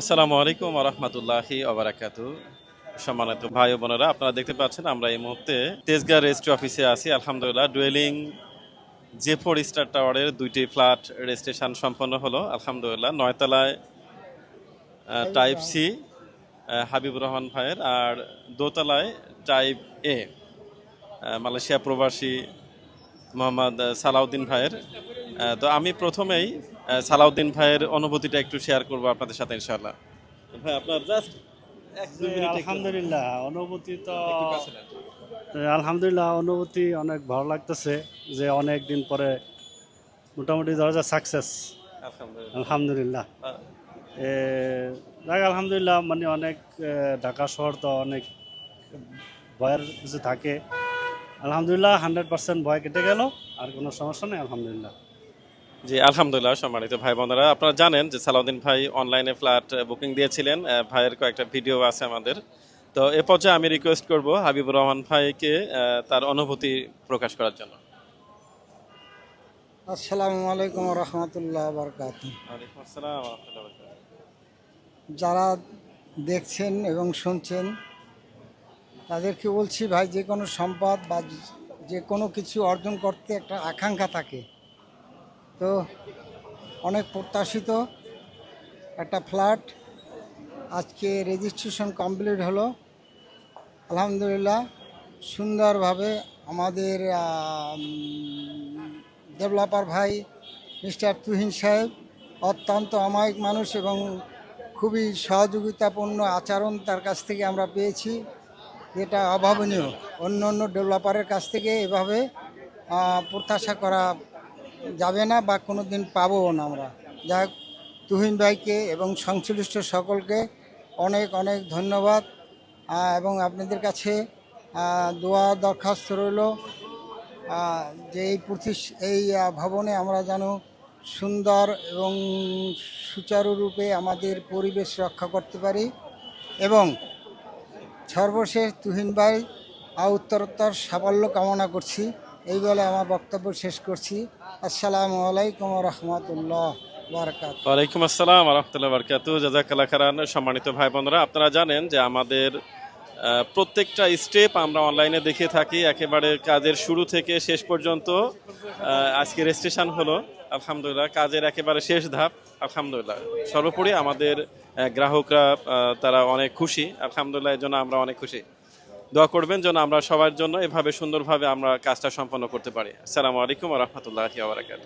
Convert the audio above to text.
আসসালামু আলাইকুম রহমতুল্লাহি ওবরাকাতু সম্মানিত ভাই বোনেরা আপনারা দেখতে পাচ্ছেন আমরা এই মুহূর্তে তেজগাঁ রেজিস্ট্রি অফিসে আছি। আলহামদুলিল্লাহ ডুয়েলিং জে ফোর স্টার টাওয়ারের দুইটি ফ্ল্যাট রেজিস্ট্রেশন সম্পন্ন হলো। আলহামদুলিল্লাহ নয়তলায় টাইপ সি হাবিবুর রহমান ভাইয়ের আর দোতলায় টাইপ এ মালয়েশিয়া প্রবাসী মোহাম্মদ সালাউদ্দিন ভাইয়ের। তো আমি প্রথমেই সালাউদ্দিন ভাইয়ের অনুভূতিটা একটু শেয়ার করব আপনাদের সাথে ইনশাআল্লাহ। ভাই আপনার জাস্ট আলহামদুলিল্লাহ অনুভূতি তো। আলহামদুলিল্লাহ অনুভূতি অনেক ভালো লাগতেছে যে অনেক দিন পরে মোটামুটি ধরা যায় সাকসেস আলহামদুলিল্লাহ। আলহামদুলিল্লাহ যাক আলহামদুলিল্লাহ মানে অনেক ঢাকা শহর তো অনেক ভয়ের কিছু থাকে। আলহামদুলিল্লাহ হান্ড্রেড পার্সেন্ট ভয় কেটে গেল আর কোনো সমস্যা নেই আলহামদুলিল্লাহ। জি আলহামদুলিল্লাহ সম্মানিত ভাই বোনেরা আপনারা জানেন যে সালাউদ্দিন ভাই অনলাইনে ফ্ল্যাট বুকিং দিয়েছিলেন ভাইয়ের কয়েকটা ভিডিও আছে আমাদের। তো এ পর্যায়ে আমি রিকোয়েস্ট করব হাবিবুর রহমান ভাইকে তার অনুভূতি প্রকাশ করার জন্য। আসসালামু আলাইকুম রহমতুল্লাহ বরকাত। যারা দেখছেন এবং শুনছেন তাদেরকে বলছি, ভাই, যে কোনো সম্পদ বা যে কোনো কিছু অর্জন করতে একটা আকাঙ্ক্ষা থাকে। তো অনেক প্রত্যাশিত একটা ফ্ল্যাট। আজকে রেজিস্ট্রেশন কমপ্লিট হলো। আলহামদুলিল্লাহ, সুন্দরভাবে আমাদের ডেভেলপার ভাই, মিস্টার তুহিন সাহেব, অত্যন্ত অমায়িক মানুষ এবং খুবই সহযোগিতাপূর্ণ আচরণ তার কাছ থেকে আমরা পেয়েছি। যেটা অভাবনীয়। অন্য অন্য ডেভেলপারের কাছ থেকে এভাবে প্রত্যাশা করা যাবে না বা কোনো দিন পাবও না আমরা। যাই হোক, তুহিন ভাইকে এবং সংশ্লিষ্ট সকলকে অনেক অনেক ধন্যবাদ। এবং আপনাদের কাছে দোয়া দরখাস্ত রইল। যে এই প্রতিষ এই ভবনে আমরা যেন সুন্দর এবং সুচারুরূপে আমাদের পরিবেশ রক্ষা করতে পারি। এবং সর্বশেষ তুহিন ভাই উত্তরোত্তর সাফল্য কামনা করছি। এই বলে আমার বক্তব্য শেষ করছি। আসসালামু আলাইকুম রহমতুল্লাহ ওয়ালাইকুম আসসালাম রহমতুল্লাহ বরকাতু জাজাকাল্লাহ খারান সম্মানিত ভাই বোনরা আপনারা জানেন যে আমাদের প্রত্যেকটা স্টেপ আমরা অনলাইনে দেখে থাকি। একেবারে কাজের শুরু থেকে শেষ পর্যন্ত আজকে রেজিস্ট্রেশন হলো, আলহামদুলিল্লাহ, কাজের একেবারে শেষ ধাপ, আলহামদুলিল্লাহ। সর্বোপরি আমাদের গ্রাহকরা তারা অনেক খুশি। আলহামদুলিল্লাহ, এর জন্য আমরা অনেক খুশি। দোয়া করবেন যেন আমরা সবার জন্য এভাবে সুন্দরভাবে আমরা কাজটা সম্পন্ন করতে পারি। আসসালামু আলাইকুম রহমতুল্লাহ বারাকাত